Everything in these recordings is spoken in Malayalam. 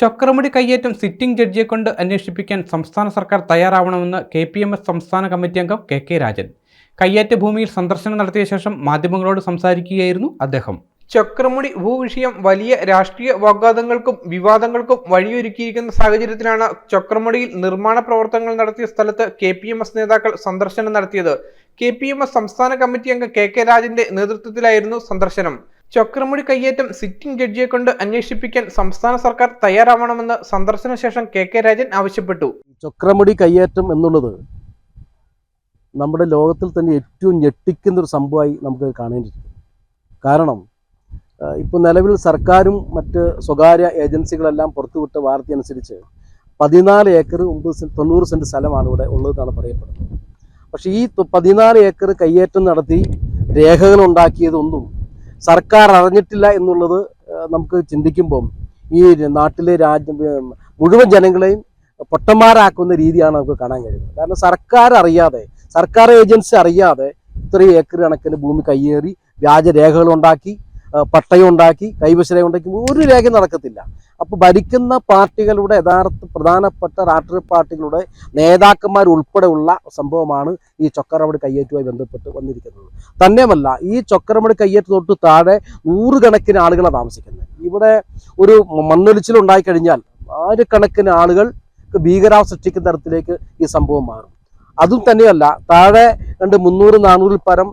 ചക്രമുടി കയ്യേറ്റം സിറ്റിംഗ് ജഡ്ജിയെ കൊണ്ട് അന്വേഷിപ്പിക്കാൻ സംസ്ഥാന സർക്കാർ തയ്യാറാവണമെന്ന് കെ പി എം എസ് സംസ്ഥാന കമ്മിറ്റി അംഗം കെ കെ രാജൻ. കയ്യേറ്റ ഭൂമിയിൽ സന്ദർശനം നടത്തിയ ശേഷം മാധ്യമങ്ങളോട് സംസാരിക്കുകയായിരുന്നു അദ്ദേഹം. ചക്രമുടി ഭൂവിഷയം വലിയ രാഷ്ട്രീയ വാഗ്വാദങ്ങൾക്കും വിവാദങ്ങൾക്കും വഴിയൊരുക്കിയിരിക്കുന്ന സാഹചര്യത്തിലാണ് ചക്രമുടിയിൽ നിർമ്മാണ പ്രവർത്തനങ്ങൾ നടത്തിയ സ്ഥലത്ത് കെ പി എം എസ് നേതാക്കൾ സന്ദർശനം നടത്തിയത്. കെ പി എം എസ് സംസ്ഥാന കമ്മിറ്റി അംഗം കെ കെ രാജന്റെ നേതൃത്വത്തിലായിരുന്നു സന്ദർശനം. ചക്രമുടി കയ്യേറ്റം സിറ്റിംഗ് ജഡ്ജിയെ കൊണ്ട് അന്വേഷിപ്പിക്കാൻ സംസ്ഥാന സർക്കാർ തയ്യാറാവണമെന്ന് സന്ദർശന ശേഷം കെ കെ രാജൻ ആവശ്യപ്പെട്ടു. ചക്രമുടി കയ്യേറ്റം എന്നുള്ളത് നമ്മുടെ ലോകത്തിൽ തന്നെ ഏറ്റവും ഞെട്ടിക്കുന്ന ഒരു സംഭവമായി നമുക്ക് കാണേണ്ടിയിരിക്കും കാരണം ഇപ്പോൾ നിലവിൽ സർക്കാരും മറ്റ് സ്വകാര്യ ഏജൻസികളെല്ലാം പുറത്തുവിട്ട വാർത്ത അനുസരിച്ച് പതിനാല് ഏക്കർ ഒമ്പത് സെന്റ് തൊണ്ണൂറ് സെന്റ് സ്ഥലമാണ് ഇവിടെ ഉള്ളതെന്നാണ് പറയപ്പെടുന്നത്. പക്ഷേ ഈ പതിനാല് ഏക്കർ കയ്യേറ്റം നടത്തി രേഖകൾ ഉണ്ടാക്കിയതൊന്നും സർക്കാർ അറിഞ്ഞിട്ടില്ല എന്നുള്ളത് നമുക്ക് ചിന്തിക്കുമ്പം ഈ നാട്ടിലെ രാജ്യം മുഴുവൻ ജനങ്ങളെയും പൊട്ടന്മാരാക്കുന്ന രീതിയാണ് നമുക്ക് കാണാൻ കഴിയുന്നത്. കാരണം സർക്കാർ അറിയാതെ സർക്കാർ ഏജൻസി അറിയാതെ ഇത്രയും ഏക്കർ കണക്കിന് ഭൂമി കയ്യേറി ആ, പട്ടയം ഉണ്ടാക്കി കൈവശ രേഖ ഉണ്ടാക്കി ഒരു രേഖ നടക്കത്തില്ല. അപ്പോൾ ഭരിക്കുന്ന പാർട്ടികളുടെ യഥാർത്ഥ പ്രധാനപ്പെട്ട രാഷ്ട്രീയ പാർട്ടികളുടെ നേതാക്കന്മാർ ഉൾപ്പെടെയുള്ള സംഭവമാണ് ഈ ചൊക്കറമടി കയ്യേറ്റുമായി ബന്ധപ്പെട്ട് വന്നിരിക്കുന്നത്. തന്നെയുമല്ല ഈ ചൊക്കറമടി കയ്യേറ്റ് തൊട്ട് താഴെ നൂറുകണക്കിന് ആളുകളാണ് താമസിക്കുന്നത്. ഇവിടെ ഒരു മണ്ണൊലിച്ചിൽ ഉണ്ടായിക്കഴിഞ്ഞാൽ ആയിരക്കണക്കിന് ആളുകൾ ഭീകരാവസ്ഥ സൃഷ്ടിക്കുന്ന തരത്തിലേക്ക് ഈ സംഭവം മാറും. അതും തന്നെയല്ല താഴെ രണ്ട് മുന്നൂറ് നാനൂറിൽ പരം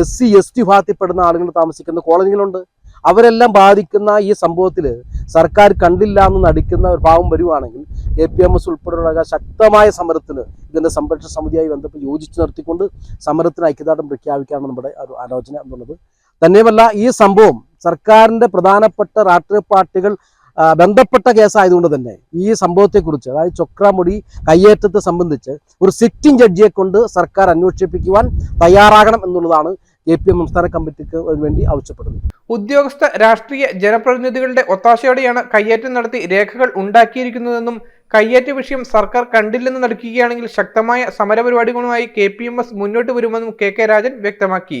എസ് സി എസ് ടി വിഭാഗത്തിൽപ്പെടുന്ന ആളുകൾ താമസിക്കുന്ന കോളനികളുണ്ട്. അവരെല്ലാം ബാധിക്കുന്ന ഈ സംഭവത്തിൽ സർക്കാർ കണ്ടില്ല എന്ന് നടിക്കുന്ന ഒരു ഭാവം വരുവാണെങ്കിൽ കെ പി എം എസ് ഉൾപ്പെടെയുള്ള ശക്തമായ സമരത്തിന് ഇതിന്റെ സംരക്ഷണ സമിതിയായി ബന്ധപ്പെട്ട് യോജിച്ച് നിർത്തിക്കൊണ്ട് സമരത്തിന് ഐക്യദാർഢ്യം പ്രഖ്യാപിക്കാനാണ് നമ്മുടെ ഒരു ആലോചന എന്നുള്ളത്. തന്നെയുമല്ല ഈ സംഭവം സർക്കാരിന്റെ പ്രധാനപ്പെട്ട രാഷ്ട്രീയ പാർട്ടികൾ ബന്ധപ്പെട്ട കേസായതുകൊണ്ട് തന്നെ ഈ സംഭവത്തെക്കുറിച്ച് അതായത് ചൊക്രാമുടി കയ്യേറ്റത്തെ സംബന്ധിച്ച് ഒരു സിറ്റിംഗ് ജഡ്ജിയെ കൊണ്ട് സർക്കാർ അന്വേഷിപ്പിക്കുവാൻ തയ്യാറാകണം എന്നുള്ളതാണ് കെ പി എം സംസ്ഥാന കമ്മിറ്റിക്ക് വേണ്ടി ആവശ്യപ്പെടുന്നത് ഉദ്യോഗസ്ഥ രാഷ്ട്രീയ ജനപ്രതിനിധികളുടെ ഒത്താശയോടെയാണ് കയ്യേറ്റം നടത്തി രേഖകൾ ഉണ്ടാക്കിയിരിക്കുന്നതെന്നും കയ്യേറ്റ വിഷയം സർക്കാർ കണ്ടില്ലെന്ന് നടിക്കുകയാണെങ്കിൽ ശക്തമായ സമരപരിപാടികളുമായി കെ പി എം എസ് മുന്നോട്ട് വരുമെന്നും കെ കെ രാജൻ വ്യക്തമാക്കി.